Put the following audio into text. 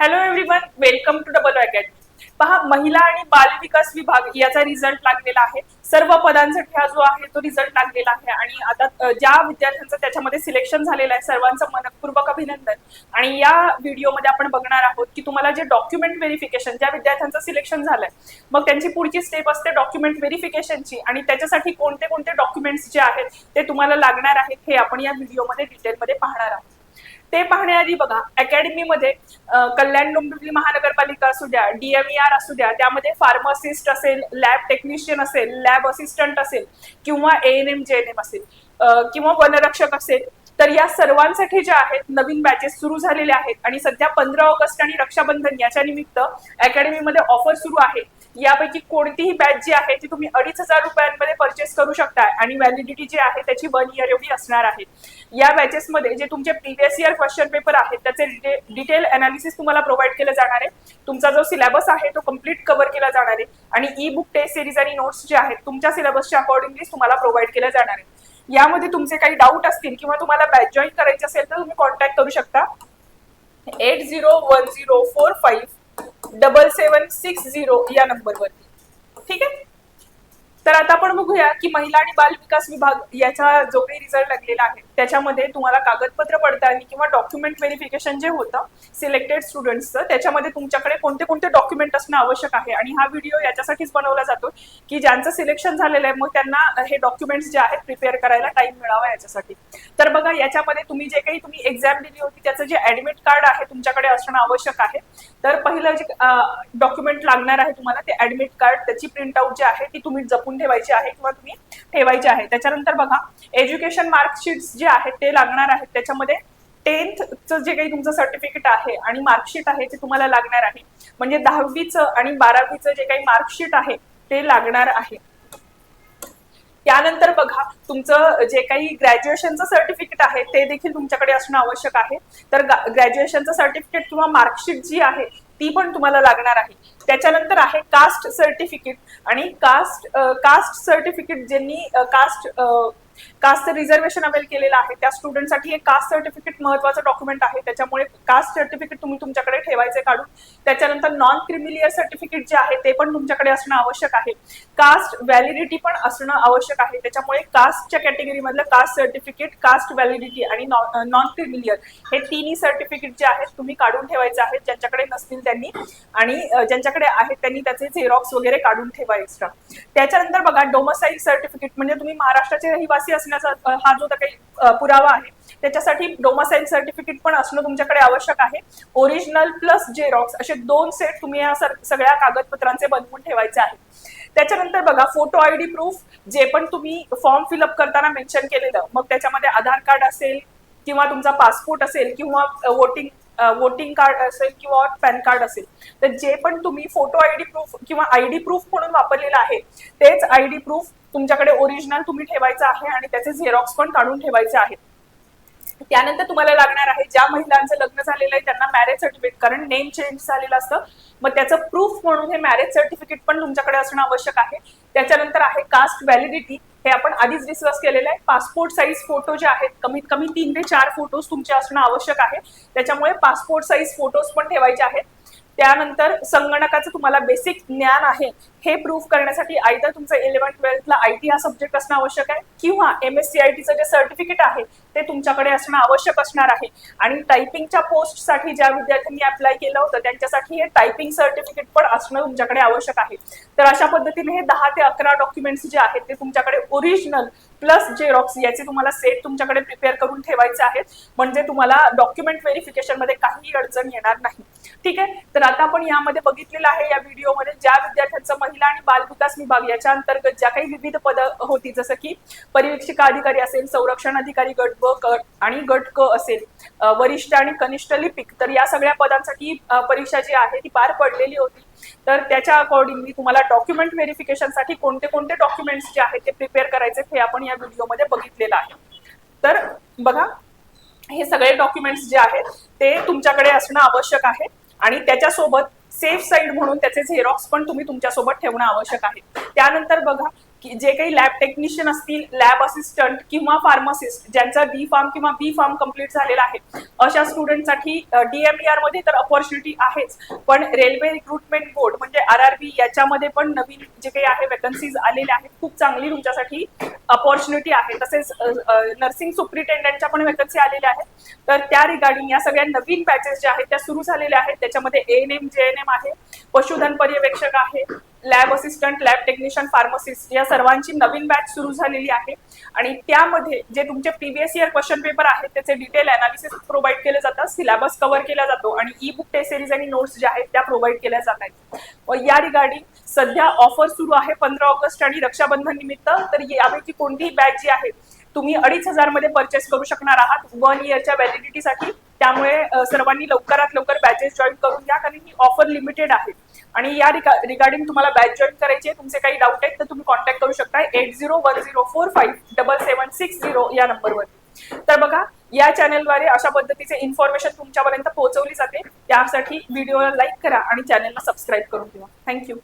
Hello everyone welcome to double academy पहा महिला आणि बाल विकास विभाग याचा रिझल्ट लागलेला आहे. सर्व पदांसाठी हा जो आहे तो रिझल्ट लागलेला आहे. आणि आता ज्या विद्यार्थ्यांचं त्याच्यामध्ये सिलेक्शन झालेलं आहे सर्वांचं मनपूर्वक अभिनंदन. आणि या व्हिडिओमध्ये आपण बघणार आहोत की तुम्हाला जे डॉक्युमेंट व्हेरिफिकेशन ज्या विद्यार्थ्यांचं सिलेक्शन झालंय मग त्यांची पुढची स्टेप असते डॉक्युमेंट व्हेरिफिकेशनची आणि त्याच्यासाठी कोणते कोणते डॉक्युमेंट्स जे आहेत ते तुम्हाला लागणार आहेत हे आपण या व्हिडिओमध्ये डिटेलमध्ये पाहणार आहोत. ते पाहण्याआधी बघा अकॅडमीमध्ये कल्याण डोंबिवली महानगरपालिका असू द्या डीएमईआर असू द्या त्यामध्ये फार्मासिस्ट असेल लॅब टेक्निशियन असेल लॅब असिस्टंट असेल किंवा A N M G N M असेल किंवा वनरक्षक असेल तर या सर्वांसाठी ज्या आहेत नवीन बॅचेस सुरू झालेल्या आहेत आणि सध्या पंधरा ऑगस्ट आणि रक्षाबंधन याच्या निमित्त अकॅडमीमध्ये ऑफर सुरू आहे. यापैकी कोणतीही बॅच जी आहे ती तुम्ही अडीच हजार रुपयांमध्ये परचेस करू शकता आणि व्हॅलिडिटी जी आहे त्याची वन इयर एवढी असणार आहे. या बॅचेसमध्ये जे तुमचे प्रिव्हियस इयर क्वेश्चन पेपर आहेत त्याचे डिटेल अनालिसिस तुम्हाला प्रोव्हाइड केलं जाणार आहे. तुमचा जो सिलेबस आहे तो कंप्लीट कव्हर केला जाणार आहे. आणि ई बुक टेस्ट सिरीज आणि नोट्स जे आहेत तुमच्या सिलेबसच्या अकॉर्डिंगली तुम्हाला प्रोव्हाइड केल्या जाणार आहे. यामध्ये तुमचे काही डाऊट असतील किंवा तुम्हाला बॅच जॉईन करायचे असेल तर तुम्ही कॉन्टॅक्ट करू शकता. Eight zero one zero four five double seven six zero या नंबरवर तर आता आपण बघूया की महिला आणि बाल विकास विभाग याचा जो काही रिझल्ट लागलेला आहे त्याच्यामध्ये तुम्हाला कागदपत्र पडताळणी किंवा डॉक्युमेंट व्हेरिफिकेशन जे होतं सिलेक्टेड स्टुडंट्सचं त्याच्यामध्ये तुमच्याकडे कोणते कोणते डॉक्युमेंट असणं आवश्यक आहे? आणि हा व्हिडिओ याच्यासाठीच बनवला जातो की ज्यांचं सिलेक्शन झालेलं आहे मग त्यांना हे डॉक्युमेंट्स जे आहेत प्रिपेअर करायला टाइम मिळावा याच्यासाठी. तर बघा याच्यामध्ये तुम्ही जे काही तुम्ही एक्झाम दिली होती त्याचं जे ऍडमिट कार्ड आहे तुमच्याकडे असणं आवश्यक आहे. तर पहिलं जे डॉक्युमेंट लागणार आहे तुम्हाला ते ऍडमिट कार्ड त्याची प्रिंट आउट जी आहे ती तुम्ही जपून ठेवायची आहे किंवा तुम्ही ठेवायची आहे. त्याच्यानंतर बघा एज्युकेशन मार्कशीट्स जे आहेत ते लागणार आहेत. त्याच्यामध्ये टेन्थचं जे काही तुमचं सर्टिफिकेट आहे आणि मार्कशीट आहे ते तुम्हाला लागणार आहे. म्हणजे दहावीचं आणि बारावीचं जे काही मार्कशीट आहे ते लागणार आहे. त्यानंतर बघा तुमचं जे काही ग्रॅज्युएशनचं सर्टिफिकेट आहे ते देखील तुमच्याकडे असणं आवश्यक आहे. तर ग्रॅज्युएशनचं सर्टिफिकेट किंवा मार्कशीट जी आहे ती पण तुम्हाला लागणार आहे. त्याच्यानंतर आहे कास्ट सर्टिफिकेट आणि कास्ट कास्ट सर्टिफिकेट ज्यांनी कास्ट कास्ट रिझर्वेशन अवेल केलेलं आहे त्या स्टुडंटसाठी हे कास्ट सर्टिफिकेट महत्वाचं डॉक्युमेंट आहे. त्याच्यामुळे कास्ट सर्टिफिकेट तुम्ही तुमच्याकडे ठेवायचे काढून त्याच्यानंतर नॉन क्रिमिलियर सर्टिफिकेट जे आहे ते पण तुमच्याकडे असणं आवश्यक आहे. कास्ट व्हॅलिडिटी पण असणं आवश्यक आहे. त्याच्यामुळे कास्टच्या कॅटेगरी मधलं कास्ट सर्टिफिकेट कास्ट व्हॅलिडिटी आणि नॉन क्रिमिलियर हे तिन्ही सर्टिफिकेट जे आहेत तुम्ही काढून ठेवायचे आहेत ज्यांच्याकडे नसतील त्यांनी आणि ज्यांच्याकडे आहेत त्यांनी त्याचे झेरॉक्स वगैरे काढून ठेवा एक्स्ट्रा त्याच्यानंतर बघा डोमसाईल सर्टिफिकेट म्हणजे तुम्ही महाराष्ट्राचे रहिवासी असण्याचा हा जो काही पुरावा आहे त्याच्यासाठी डोमासाईल सर्टिफिकेट पण असणं तुमच्याकडे आवश्यक आहे. ओरिजिनल प्लस झेरॉक्स असे दोन सेट तुम्ही या सर- सगळ्या कागदपत्रांचे बनवून ठेवायचे आहे त्याच्यानंतर बघा फोटो आयडी प्रूफ जे पण तुम्ही फॉर्म फिलअप करताना मेन्शन केलेलं मग त्याच्यामध्ये आधार कार्ड असेल किंवा तुमचा पासपोर्ट असेल किंवा वोटिंग वोटिंग कार्ड असेल किंवा पॅन कार्ड असेल. तर जे पण तुम्ही फोटो आयडी प्रूफ किंवा आयडी प्रूफ म्हणून वापरलेलं आहे तेच आयडी प्रूफ तुमच्याकडे ओरिजिनल तुम्ही ठेवायचं आहे आणि त्याचे झेरॉक्स पण काढून ठेवायचे आहेत. त्यानंतर तुम्हाला लागणार आहे ज्या महिलांचं लग्न झालेलं आहे त्यांना मॅरेज सर्टिफिकेट कारण नेम चेंज झालेलं असतं. मग त्याचं प्रूफ म्हणून हे मॅरेज सर्टिफिकेट पण तुमच्याकडे असणं आवश्यक आहे. त्याच्यानंतर आहे कास्ट व्हॅलिडिटी हे आपण आधीच डिस्कस केलेलं आहे. पासपोर्ट साईज फोटो जे आहेत कमीत कमी तीन ते चार फोटोज तुमचे असणं आवश्यक आहे. त्याच्यामुळे पासपोर्ट साईज फोटोज पण ठेवायचे आहेत. त्यानंतर संगणकाचं तुम्हाला बेसिक ज्ञान आहे हे प्रूव्ह करण्यासाठी आयदर तुमचं इलेव्हन ट्वेल्थला आय टी हा सब्जेक्ट असणं आवश्यक आहे किंवा एम एस सी आय टीचं जे सर्टिफिकेट आहे ते तुमच्याकडे असणं आवश्यक असणार आहे. आणि टायपिंगच्या पोस्टसाठी ज्या विद्यार्थ्यांनी अप्लाय केलं होतं त्यांच्यासाठी हे टायपिंग सर्टिफिकेट पण असणं तुमच्याकडे आवश्यक आहे. तर अशा पद्धतीने हे दहा ते अकरा डॉक्युमेंट्स जे आहेत ते तुमच्याकडे ओरिजिनल प्लस झेरॉक्स याचे तुम्हाला सेट तुमच्याकडे प्रिपेअर करून ठेवायचे आहेत म्हणजे तुम्हाला डॉक्युमेंट व्हेरिफिकेशनमध्ये काही अडचण येणार नाही. ठीक आहे? तर आता आपण यामध्ये बघितलेलं आहे या व्हिडिओमध्ये ज्या विद्यार्थ्यांचं महिला आणि बाल विकास विभाग याच्या अंतर्गत ज्या काही विविध पद होती जसं की परिवीक्षिका अधिकारी असेल संरक्षण अधिकारी गट ब गट आणि गट क असेल वरिष्ठ आणि कनिष्ठ लिपिक तर या सगळ्या पदांसाठी परीक्षा जी आहे ती पार पडलेली होती. तर त्याच्या अकॉर्डिंगली तुम्हाला डॉक्युमेंट व्हेरिफिकेशनसाठी कोणते कोणते डॉक्युमेंट्स जे आहेत ते प्रिपेअर करायचे हे आपण या व्हिडिओमध्ये बघितलेलं आहे. तर बघा हे सगळे डॉक्युमेंट्स जे आहेत ते तुमच्याकडे असणं आवश्यक आहे आणि त्याच्यासोबत सेफ साईड म्हणून त्याचे झेरॉक्स पण तुम्ही तुमच्यासोबत ठेवणं आवश्यक आहे. त्यानंतर बघा जे काही लॅब टेक्निशियन असतील लॅब असिस्टंट किंवा फार्मासिस्ट ज्यांचा बी फार्म किंवा बी फार्म कंप्लीट झालेला आहे अशा स्टुडंटसाठी डीएमईआरमध्ये तर अपॉर्च्युनिटी आहेच. पण रेल्वे रिक्रुटमेंट बोर्ड म्हणजे आर आर बी याच्यामध्ये पण नवीन जे काही आहे वेकन्सीज आलेल्या आहेत खूप चांगली तुमच्यासाठी अपॉर्च्युनिटी आहे. तसेच नर्सिंग सुप्रिटेंडंटच्या पण वेकन्सी आलेल्या आहेत. तर त्या रिगार्डिंग या सगळ्या नवीन बॅचेस ज्या आहेत त्या सुरू झालेल्या आहेत. त्याच्यामध्ये A N M G N M आहे. पशुधन पर्यवेक्षक आहे. Lab assistant lab technician pharmacist या सर्वांची नवीन बॅच सुरू झालेली आहे. आणि त्यामध्ये जे तुमचे प्रिव्हियस इयर क्वेश्चन पेपर आहेत त्याचे डिटेल अनालिसिस प्रोव्हाइड केले जातात सिलेबस कव्हर केला जातो आणि ई बुक टेस्ट सिरीज आणि नोट्स ज्या आहेत त्या प्रोव्हाइड केल्या जात आहेत. व या रिगार्डिंग सध्या ऑफर सुरू आहे पंधरा ऑगस्ट आणि रक्षाबंधन निमित्त. तर यापैकी कोणतीही बॅच जी आहे तुम्ही अडीच हजारमध्ये परचेस करू शकणार आहात. वन इयरच्या व्हॅलिडिटीसाठी त्यामुळे सर्वांनी लवकरात लवकर बॅचेस जॉईन करून घ्या कारण ही ऑफर लिमिटेड आहे. आणि या रिगार्डिंग तुम्हाला बॅच जॉईन करायची तुमचे काही डाऊट आहेत तर तुम्ही कॉन्टॅक्ट करू शकता. Eight zero one zero four five double seven six zero या नंबरवरती तर बघा या चॅनेलद्वारे अशा पद्धतीचे इन्फॉर्मेशन तुमच्यापर्यंत पोहोचवली जाते. त्यासाठी व्हिडिओला लाईक करा आणि चॅनेलला सबस्क्राईब करून ठेवा. थँक्यू